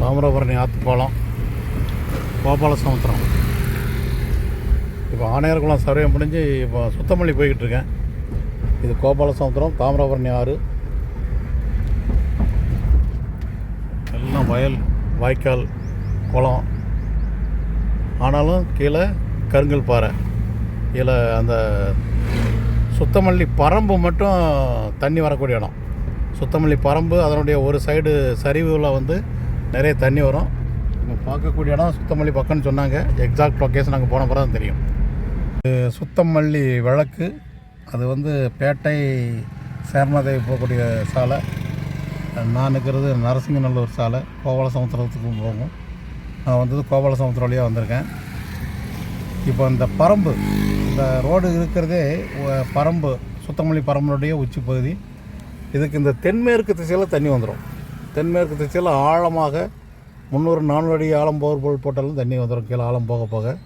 தாமிரபரணி ஆத்துப்பாலம் கோபால சமுத்திரம் இப்போ ஆணையர்குளம் சர்வே முடிஞ்சு இப்போ சுத்தமல்லி போய்கிட்டு இருக்கேன். இது கோபால சமுத்திரம் தாமிரபரணி ஆறு. எல்லாம் வயல் வாய்க்கால் குளம். ஆனாலும் கீழே கருங்கல் பாறை. கீழே அந்த சுத்தமல்லி பரம்பு மட்டும் தண்ணி வரக்கூடிய இடம். சுத்தமல்லி பரம்பு அதனுடைய ஒரு சைடு சரிவில் வந்து நிறைய தண்ணி வரும். நம்ம பார்க்கக்கூடிய இடம் சுத்தமல்லி பக்கம்னு சொன்னாங்க. எக்ஸாக்ட் லொக்கேஷன் அங்கே போன பிறகு தான் தெரியும். இது சுத்தமல்லி விளக்கு. அது வந்து பேட்டை சேர்மதேவி போகக்கூடிய சாலை. நான் இருக்கிறது நரசிங்கநல்லூர் சாலை. கோபால சமுத்திரத்துக்கும் போகும். நான் வந்தது கோபால சமுத்திரம் வழியாக வந்திருக்கேன். இப்போ இந்த பரம்பு இந்த ரோடு இருக்கிறதே பரம்பு சுத்தமல்லி பரம்புடைய உச்சி பகுதி இதுக்கு இந்த தென்மேற்கு திசையில் தண்ணி வந்துடும் தென்மேற்கு திசையில் ஆழமாக முந்நூறு நானூறு அடி ஆழம் போர் பொருள் போட்டாலும் தண்ணி வந்துடும் கீழே ஆழம் போக போக.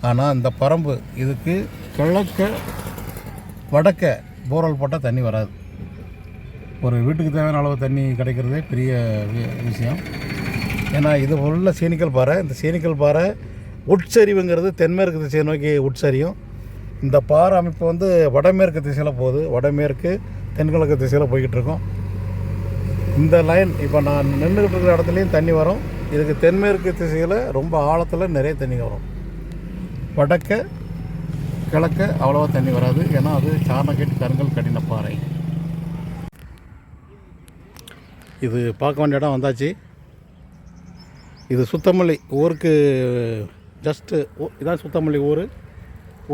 ஆனால் இந்த பரம்பு இதுக்கு கிழக்க வடக்க போர்வெல் போட்டால் தண்ணி வராது. ஒரு வீட்டுக்கு தேவையான அளவு தண்ணி கிடைக்கிறதே பெரிய வி- விஷயம். ஏன்னா இது உள்ள சீனிக்கல் பாறை. இந்த சீனிக்கல் பாறை உட்சரிவுங்கிறது தென்மேற்கு திசையை நோக்கி உட்சரியும். இந்த பாறை அமைப்பு வந்து வடமேற்கு திசையில் போகுது. வடமேற்கு தென்கிழக்கு திசையில் போய்கிட்டு இருக்கோம். இந்த லைன் இப்போ நான் நின்றுக்கிட்டு இருக்கிற இடத்துலையும் தண்ணி வரும். இதுக்கு தென்மேற்கு திசையில் ரொம்ப ஆழத்தில் நிறைய தண்ணி வரும். வடக்க கிழக்க அவ்வளோவா தண்ணி வராது. ஏன்னா அது சாரணக்கேட்டு கருங்கல் கடின பாறை. இது பார்க்க வேண்டிய இடம் வந்தாச்சு. இது சுத்தமல்லி ஊருக்கு ஜஸ்ட்டு இதான் சுத்தமல்லி ஊர்.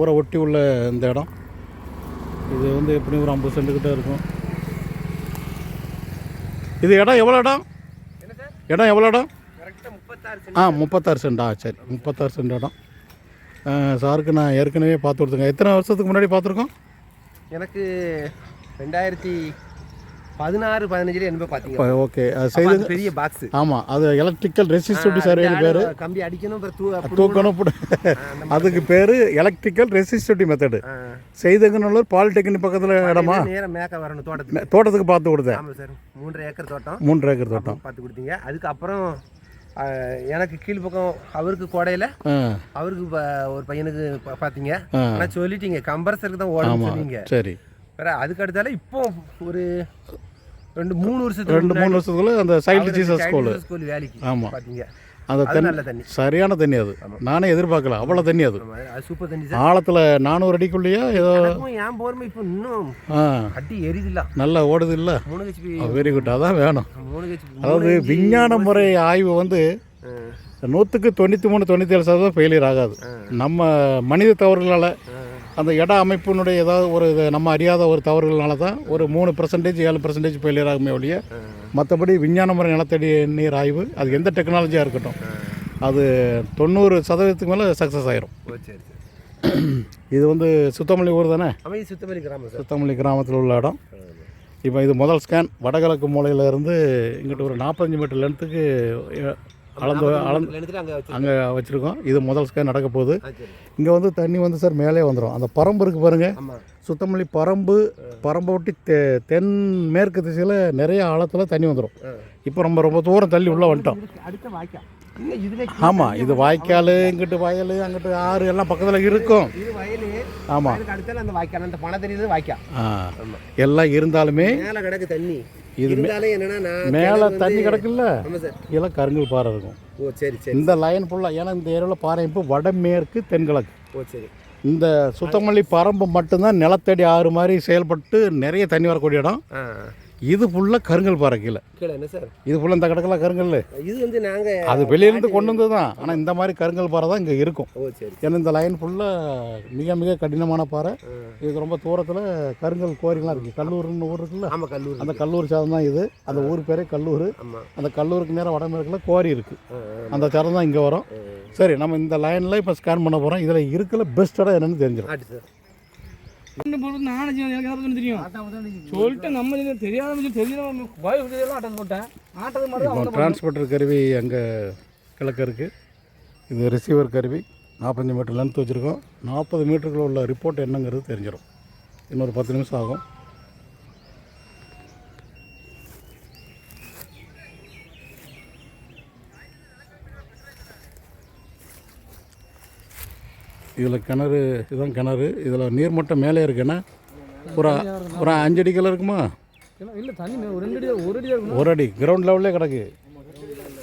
ஊரை ஒட்டி உள்ள இந்த இடம். இது வந்து எப்படியும் ஒரு ஐம்பது சென்ட்டுக்கிட்ட இருக்கும். இது இடம் எவ்வளோ இடம்? இடம் எவ்வளோ இடம்? ஆ முப்பத்தாறு சென்டா. சரி. முப்பத்தாறு சென்ட் இடம். சாருக்கு நான் ஏற்கனவே பார்த்து கொடுத்துருக்கேன். எத்தனை வருஷத்துக்கு முன்னாடி பார்த்துருக்கோம்? எனக்கு ரெண்டாயிரத்தி பதினாறு பதினஞ்சுல என்ன பார்த்தீங்க ஓகே செய்து பெரிய பாக்ஸ் ஆமாம் அது எலக்ட்ரிக்கல் ரெசிஸ்டிவிட்டி சர்வேன்னு பேர். கம்பி அடிக்கணும் தூக்கணும் அதுக்கு பேர் எலக்ட்ரிக்கல் ரெசிஸ்டிவிட்டி மெத்தடு ஆ. செய்தங்கநல்லூர் பாலிடெக்னிக் பக்கத்தில் இடமா? நேரம் மேக்க வரணும் தோட்டத்துக்கு. தோட்டத்துக்கு பார்த்து கொடுத்தேன். ஆமாம் சார் மூன்றரை ஏக்கர் தோட்டம். மூன்று ஏக்கர் தோட்டம். பார்த்து கொடுத்தீங்க. அதுக்கப்புறம் எனக்கு கீழ் பக்கம் அவருக்கு கோடையில் அவருக்கு ஒரு பையனுக்கு பார்த்தீங்க. ஆனால் சொல்லிட்டீங்க. கம்பரசருக்கு தான் சொன்னீங்க. சரி. வேற அதுக்கு அடுத்தால இப்போ ஒரு ரெண்டு மூணு வருஷத்துக்கு ரெண்டு மூணு வருஷத்துக்குள்ள அந்த சைல்டு ஜீசஸ் ஸ்கூலு ஸ்கூல் வேலைக்கு ஆமாம் பார்த்தீங்க அந்த தண்ணி. சரியான தண்ணி அது. நானே எதிர்பார்க்கல. அவ்வளோ தண்ணி அது. சூப்பர் தண்ணி ஆழத்தில் நானூறு அடிக்குள்ளேயா ஏதோ ஏன் போகிறோமே இப்போ இன்னும் அடி எரியுதுல்ல. நல்லா ஓடுது இல்லை வெரி குட் அதான் வேணும். அதாவது விஞ்ஞான முறை ஆய்வு வந்து நூற்றுக்கு தொண்ணூற்றி மூணு தொண்ணூற்றி ஏழு சதவீதம் ஃபெயிலியர் ஆகாது. நம்ம மனித தவறுகளால் அந்த இட அமைப்பினுடைய ஏதாவது ஒரு நம்ம அறியாத ஒரு தவறுகளால தான் ஒரு மூணு பர்சன்டேஜ் ஏழு பர்சன்டேஜ் ஃபெயிலியர் ஆகுமே ஒழிய மற்றபடி விஞ்ஞான முறை நிலத்தடி நீர் ஆய்வு அது எந்த டெக்னாலஜியாக இருக்கட்டும் அது தொண்ணூறு சதவீதத்துக்கு மேலே சக்ஸஸ் ஆயிரும். இது வந்து சுத்தமல்லி ஊர் தானே? சுத்தமல்லி கிராமம் சுத்தமல்லி கிராமத்தில் உள்ள இடம். இப்போ இது முதல் ஸ்கேன் வடகிழக்கு மூலையில இருந்து இங்கிட்ட ஒரு நாற்பத்தஞ்சு மீட்டர் லென்த்துக்கு அளந்து அளந்து அங்கே வச்சு அங்கே வச்சுருக்கோம். இது முதல் ஸ்கேன் நடக்க போகுது. இங்கே வந்து தண்ணி வந்து சார் மேலே வந்துடும் அந்த பரம்பு இருக்குது பாருங்கள் சுத்தமல்லி பரம்பு பரம்பை ஒட்டி தெ தென் மேற்கு திசையில் நிறைய ஆழத்தில் தண்ணி வந்துடும் இப்போ நம்ம ரொம்ப தூரம் தள்ளி உள்ளே வந்துட்டோம். ஆமாம் இது வாய்க்கால் இங்கிட்டு வயல் அங்கிட்டு ஆறு எல்லாம் பக்கத்தில் இருக்கும். இது வயலு. ஆமாம் வயலுக்கு அடுத்தால அந்த வாய்க்கால் அந்த பணம் தெரியுது வாய்க்கா. ஆ. ஆமா. எல்லாம் இருந்தாலுமே மேலே கிடக்கு தண்ணி. இது என்னன்னா மேலே தண்ணி கிடக்குல்ல? கீழே கருங்கல் பாறை இருக்கும். ஓ சரி சரி. இந்த லைன் ஃபுல்லாக ஏன்னா இந்த ஏரியாவில் பாறை இப்போ வடமேற்கு தென்கிழக்கு. ஓ சரி. இந்த சுத்தமல்லி பரம்பு மட்டும்தான் நிலத்தடி ஆறு மாதிரி செயல்பட்டு நிறைய தண்ணி வரக்கூடிய இடம். இது ஃபுல்லாக கருங்கல் பாறை கீழே. கீழே என்ன சார்? இது ஃபுல்லாக இந்த கிடக்கல கருங்கல். இது வந்து நாங்க அது வெளியிலேருந்து கொண்டு வந்து தான் ஆனால் இந்த மாதிரி கருங்கல் பாறை தான் இங்கே இருக்கும். ஓ சரி ஏன்னா இந்த லைன் ஃபுல்லாக மிக மிக கடினமான பாறை. இதுக்கு ரொம்ப தூரத்தில் கருங்கல் கோரிலாம் இருக்குது கல்லூர்னு ஊர் இருக்குல்ல? ஆமா கல்லூரி. அந்த கல்லூர் சாதம் தான் இது. அந்த ஊர் பேரே கல்லூர். அந்த கல்லூருக்கு நேரம் வடமேற்கில் கோரி இருக்குது அந்த சரம் தான் இங்கே வரும். சரி நம்ம இந்த லைனில் இப்போ ஸ்கேன் பண்ண போகிறோம் இதில் இருக்கிற பெஸ்ட் இடம் என்னன்னு தெரிஞ்சிடும் ஆட்டு சார் ரெண்டு பொருள் நானும் எனக்கு தெரியும். சொல்லிட்டு நம்ம இது தெரியாத தெரியல பாய் எல்லாம் ஆட்டம் போட்டேன். ஆட்டது மாதிரி இப்போ டிரான்ஸ்போர்ட்டர் கருவி அங்கே கிழக்க இருக்குது இது ரிசீவர் கருவி. நாற்பத்தஞ்சு மீட்டர் லென்த் வச்சுருக்கோம். நாற்பது மீட்டருக்குள்ள உள்ள ரிப்போர்ட் என்னங்கிறது தெரிஞ்சிடும் இன்னொரு பத்து நிமிஷம் ஆகும். இதில் கிணறு இதுதான் கிணறு. இதில் நீர்மட்டம் மேலே இருக்குன்னா ஒரு ஒரு அஞ்சு அடிக்கெல்லாம் இருக்குமா? இல்லை தண்ணி ஒரு அடி. தான், ஒரு அடி தான் இருக்கணும் ஒரு அடி கிரவுண்ட் லெவல்லே கிடக்கு.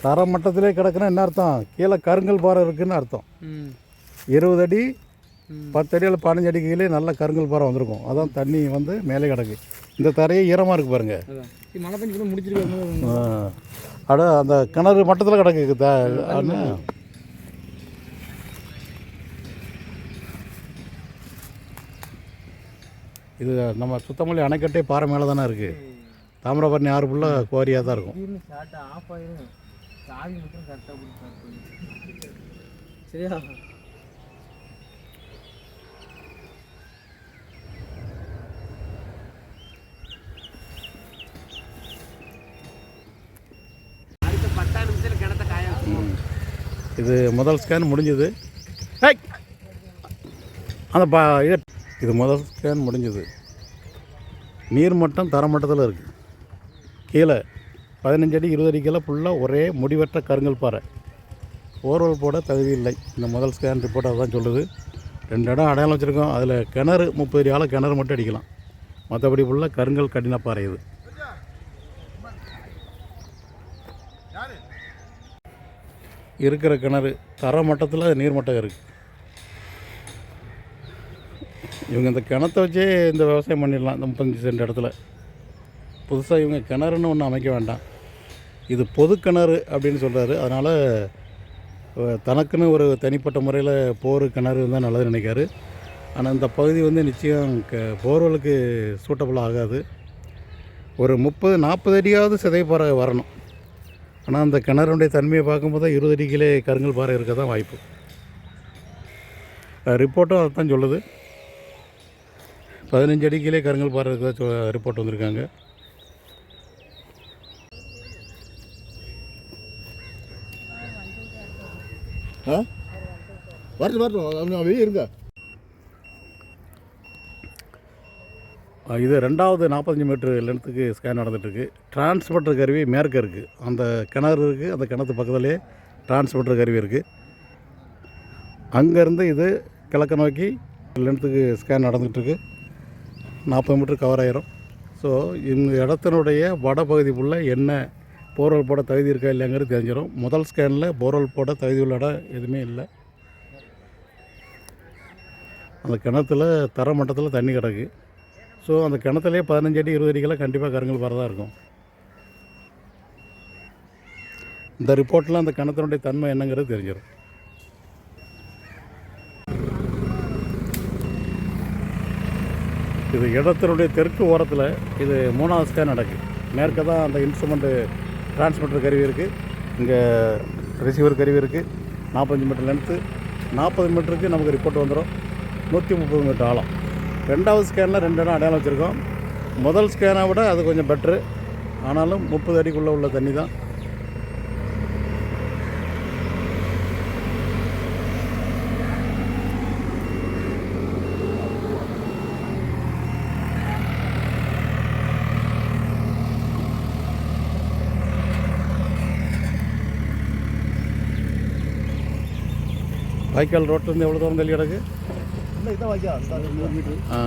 தர மட்டத்திலே கிடக்குன்னா என்ன அர்த்தம்? கீழே கருங்கல் பாறை இருக்குன்னு அர்த்தம். இருபது அடி. பத்து அடி இல்லை பதினஞ்சு அடி கீழே நல்ல கருங்கல் பாறை வந்திருக்கும். அதான் தண்ணி வந்து மேலே கிடக்கு. இந்த தரையே ஈரமாக இருக்கு பாருங்க. அதான். இது மழை பெஞ்சு கூட முடிச்சிருக்காங்க ஆ. அட அந்த கிணறு மட்டத்தில் கிடக்கு த அண்ணா. இது நம்ம சுத்தமல்லி அணைக்கட்டே பாறை மேலே தானே இருக்குது தாமிரபரணி ஆறு ஃபுல்லாக குவாரியாக தான் இருக்கும். சரியா. இது முதல் ஸ்கேன் முடிஞ்சது! அந்த பா இது இது முதல் ஸ்கேன் முடிஞ்சது. நீர்மட்டம் தரமட்டத்தில் இருக்குது கீழே பதினஞ்சு அடி இருபது அடிக்கெல்லாம் ஃபுல்லாக ஒரே முடிவற்ற கருங்கல் பாறை. போர்வல் போட தகுதி இல்லை. இந்த முதல் ஸ்கேன் ரிப்போர்ட் அதுதான் சொல்லுது. ரெண்டு இடம் அடையாளம் வச்சுருக்கோம். அதில் கிணறு முப்பது அடி கிணறு மட்டும் அடிக்கலாம். மற்றபடி ஃபுல்லாக கருங்கல் கடின பாறை இது. இருக்கிற கிணறு தர மட்டத்தில் நீர்மட்டம் இருக்குது இவங்க இந்த கிணத்த வச்சே இந்த விவசாயம் பண்ணிடலாம் இந்த முப்பத்தஞ்சு சென்ட் இடத்துல. புதுசாக இவங்க கிணறுன்னு ஒன்று அமைக்க வேண்டாம். இது பொது கிணறு அப்படின்னு சொல்கிறாரு அதனால் தனக்குன்னு ஒரு தனிப்பட்ட முறையில் போர் கிணறு இருந்தால் நல்லது நினைக்காரு. ஆனால் இந்த பகுதி வந்து நிச்சயம் க போர்வெலுக்கு சூட்டபுள் ஆகாது. ஒரு முப்பது நாற்பது அடியாவது சிதைப்பாறை வரணும். ஆனால் அந்த கிணறுடைய தன்மையை பார்க்கும்போது தான் இருபது அடிக்கிலே கருங்கல் பாறை இருக்க தான் வாய்ப்பு. ரிப்போர்ட்டும் அதுதான் சொல்லுது. பதினஞ்சு அடிக்கிலே கருங்கல் பாறை இருக்கிறதா ரிப்போர்ட் வந்திருக்காங்க. ஆ? வரட்டும் வரட்டும். வெளியே இருங்க. இது ரெண்டாவது நாற்பத்தஞ்சு மீட்டர் லென்த்துக்கு ஸ்கேன் நடந்துகிட்ருக்கு டிரான்ஸ்மிட்டர் கருவி மேற்க இருக்குது அந்த கிணறு இருக்குது அந்த கிணத்து பக்கத்துலேயே டிரான்ஸ்மிட்டர் கருவி இருக்குது அங்கேருந்து இது கிழக்க நோக்கி லென்த்துக்கு ஸ்கேன் நடந்துகிட்ருக்கு நாற்பது மீட்டர் கவர் ஆயிரும். ஸோ இந்த இடத்தினுடைய வடபகுதி ஃபுல்லாக என்ன போர்வெல் போட தகுதி இருக்கா இல்லைங்கிறது தெரிஞ்சிடும் முதல் ஸ்கேனில் போர்வெல் போட தகுதி உள்ள இடம் எதுவுமே இல்லை. அந்த கிணத்துல தர மட்டத்தில் தண்ணி கிடக்கு. ஸோ அந்த கிணத்துலேயே பதினஞ்சு அடி இருபது அடிக்கெல்லாம் கண்டிப்பாக கருங்கல் வரதாக இருக்கும். இந்த ரிப்போர்ட்டில் அந்த கிணத்தினுடைய தன்மை என்னங்கிறது தெரிஞ்சிடும் இது இடத்தினுடைய தெற்கு ஓரத்தில் இது மூணாவது ஸ்கேன் நடக்குது மேற்க தான் அந்த இன்ஸ்ட்ருமெண்ட்டு டிரான்ஸ்மிட்டர் கருவி இருக்குது இங்கே ரிசீவர் கருவி இருக்குது நாற்பத்தஞ்சு மீட்டர் லென்த்து நாற்பது மீட்டருக்கு நமக்கு ரிப்போர்ட் வந்துடும் நூற்றி முப்பது மீட்டர் ஆழம். ரெண்டாவது ஸ்கேனில் ரெண்டு இடம் அடையாளம் வச்சுருக்கோம். முதல் ஸ்கேனை விட அது கொஞ்சம் பெட்ரு ஆனாலும் முப்பது அடிக்குள்ளே உள்ள தண்ணி தான். வாய்க்கால் ரோட்லேருந்து எவ்வளோ தூரம் தள்ளி கிடக்கு? ஆ.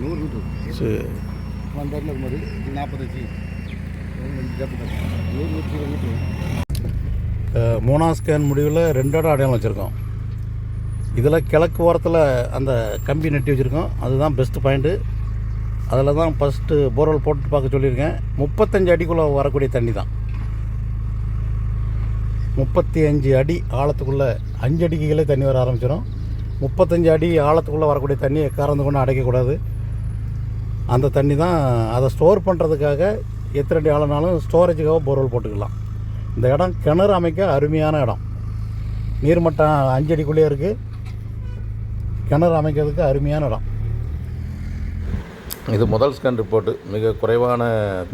நூறு மீட்டர் சரி. மாதிரி நாற்பத்தஞ்சு மூணாம் ஸ்கேன் முடிவில் ரெண்டு இடம் அடையாளம் வச்சுருக்கோம். இதில் கிழக்கு ஓரத்தில் அந்த கம்பி நட்டி வச்சுருக்கோம். அதுதான் பெஸ்ட்டு பாயிண்ட்டு அதில் தான் ஃபஸ்ட்டு போர்வெல் போட்டு பார்க்க சொல்லியிருக்கேன். முப்பத்தஞ்சு அடிக்குள்ளே வரக்கூடிய தண்ணி தான். முப்பத்தி அஞ்சு அடி ஆழத்துக்குள்ளே அஞ்சு அடிக்குகளே தண்ணி வர ஆரம்பிச்சிடும் முப்பத்தஞ்சு அடி ஆழத்துக்குள்ளே வரக்கூடிய தண்ணியை கறந்து கொண்டு அடைக்கக்கூடாது. அந்த தண்ணி தான் அதை ஸ்டோர் பண்ணுறதுக்காக எத்தனை அடி ஆழனாலும் ஸ்டோரேஜுக்காக போர்வெல் போட்டுக்கலாம். இந்த இடம் கிணறு அமைக்க அருமையான இடம். நீர்மட்டம் அஞ்சு அடிக்குள்ளேயே இருக்குது கிணறு அமைக்கிறதுக்கு அருமையான இடம். இது முதல் ஸ்கேன் ரிப்போர்ட்டு மிக குறைவான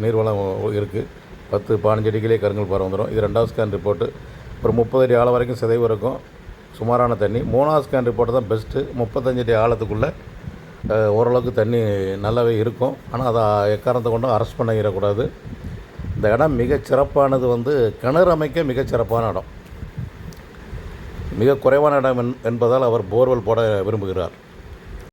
நீர்வளம் இருக்குது பத்து பதினஞ்சு அடிக்கிலே கருங்கல் பாறை வந்துடும். இது ரெண்டாவது ஸ்கேன் ரிப்போர்ட்டு ஒரு முப்பது அடி ஆழம் வரைக்கும் சிதைவு இருக்கும். சுமாரான தண்ணி. மூணாவது ஸ்கேன் ரிப்போர்ட்டு தான் பெஸ்ட்டு முப்பத்தஞ்சு அடி ஆழத்துக்குள்ளே ஓரளவுக்கு தண்ணி நல்லாவே இருக்கும். ஆனால் அதை எக்காரணத்தை கொண்டும் அரெஸ்ட் பண்ணிடக்கூடாது. இந்த இடம் மிகச் சிறப்பானது வந்து கிணறு அமைக்க மிகச் சிறப்பான இடம். மிக குறைவான இடம் என்- என்பதால் அவர் போர்வெல் போட விரும்புகிறார்.